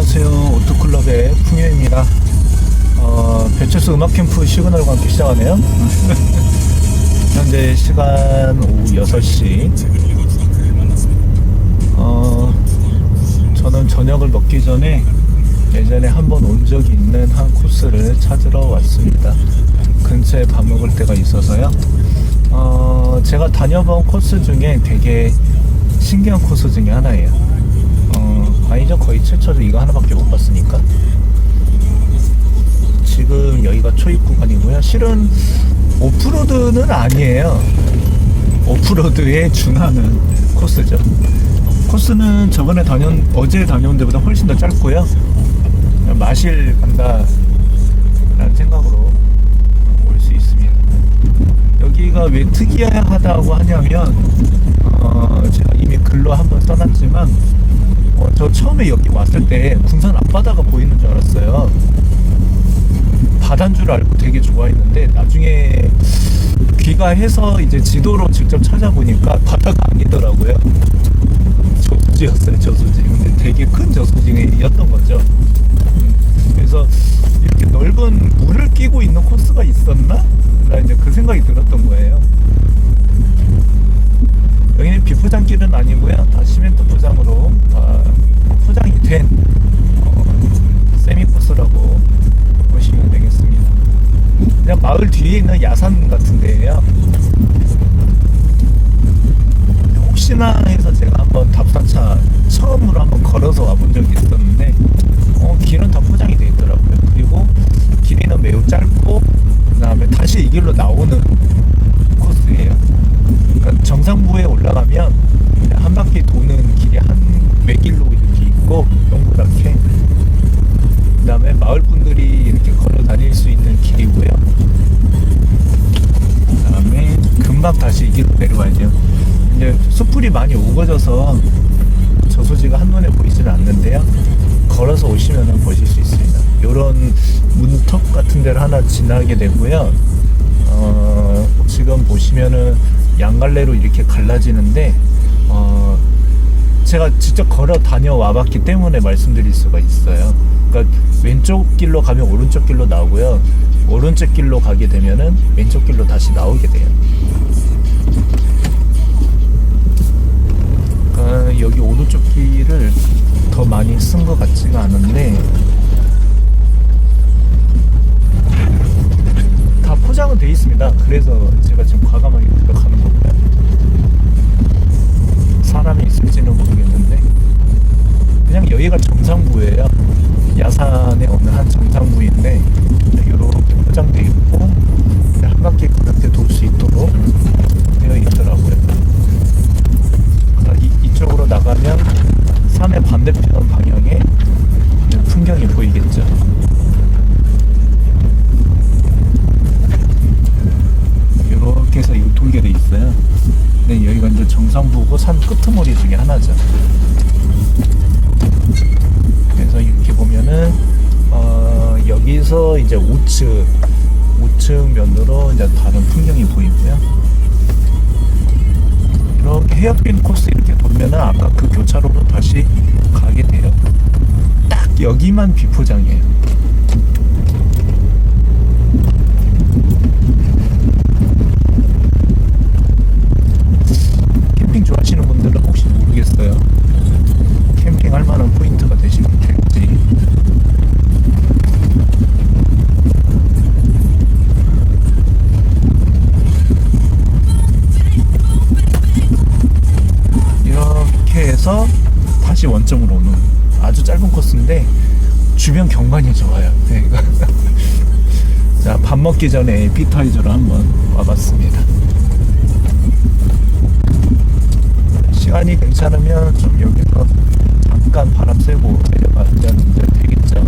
안녕하세요. 오토클럽의 풍요입니다. 어, 배철수 음악캠프 시그널과 함께 시작하네요. 현재 시간 오후 6시. 어, 저는 저녁을 먹기 전에 예전에 한번 온 적이 있는 한 코스를 찾으러 왔습니다. 근처에 밥 먹을 때가 있어서요. 어, 제가 다녀본 코스 중에 되게 신기한 코스 중에 하나예요. 어, 아니죠. 거의 최초로 이거 하나밖에 못 봤으니까. 지금 여기가 초입 구간이고요. 실은 오프로드는 아니에요. 오프로드에 준하는 코스죠. 코스는 저번에 다녀온, 어제 다녀온 데보다 훨씬 더 짧고요. 마실 간다 라는 생각으로 올 수 있습니다. 여기가 왜 특이하다고 하냐면, 어, 제가 이미 글로 한번 써놨지만, 어, 저 처음에 여기 왔을 때 군산 앞바다가 보이는 줄 알았어요. 바다인 줄 알고 되게 좋아했는데 나중에 귀가해서 이제 지도로 직접 찾아보니까 바다가 아니더라고요. 저수지였어요, 저수지. 근데 되게 큰 저수지였던 거죠. 음, 그래서 이렇게 넓은 물을 끼고 있는 코스가 있었나? 나 이제 그 생각이 들었던 거예요. 마을 뒤에 있는 야산 같은 데예요. 혹시나 해서 제가 한번 답산차 처음으로 한번 걸어서 와본 적이 있었는데 어, 길은 다 포장이 돼 있더라고요. 그리고 길이는 매우 짧고 그다음에 다시 이 길로 나오는 코스예요. 그러니까 정상부에 올라가면 한 바퀴 도는 길이 한 외길로 이렇게 있고 동그랗게 그다음에 마을 분들이 이렇게 걸어 다닐 수 있는 길이고요. 그다음에 금방 다시 이 길로 내려와야 돼요. 이제 숯불이 많이 우거져서 저수지가 한눈에 보이지는 않는데요. 걸어서 오시면 보실 수 있습니다. 이런 문턱 같은 데를 하나 지나게 되고요. 어, 지금 보시면은 양갈래로 이렇게 갈라지는데 어, 제가 직접 걸어 다녀와 봤기 때문에 말씀드릴 수가 있어요. 그러니까 왼쪽 길로 가면 오른쪽 길로 나오고요. 오른쪽 길로 가게 되면은 왼쪽 길로 다시 나오게 돼요. 그러니까 여기 오른쪽 길을 더 많이 쓴 것 같지가 않은데 다 포장은 돼 있습니다. 그래서 제가 지금 과감하게 들어가는 여기가 정상부예요. 야산의 어느 한 정상부인데 이렇게 포장돼 있고 한 바퀴 그렇게 돌 수 있도록 되어 있더라고요. 그러니까 이, 이쪽으로 나가면 산의 반대편 방향에 풍경이 보이겠죠. 이렇게 해서 이 돌게 돼 있어요. 근데 여기가 이제 정상부고 산 끄트머리 중에 하나죠. 이제 우측 우측 면으로 이제 다른 풍경이 보이고요. 이렇게 헤어핀 코스 이렇게 돌면은 아까 그 교차로로 다시 가게 돼요. 딱 여기만 비포장이에요. 캠핑 좋아하시는 분들은 혹시 모르겠어요. 캠핑 할 만한 원점으로 오는 아주 짧은 코스인데 주변 경관이 좋아요. 네. 자, 밥 먹기 전에 에피타이저로 한번 와봤습니다. 시간이 괜찮으면 좀 여기서 잠깐 바람 쐬고 내려가면 이제 되겠죠.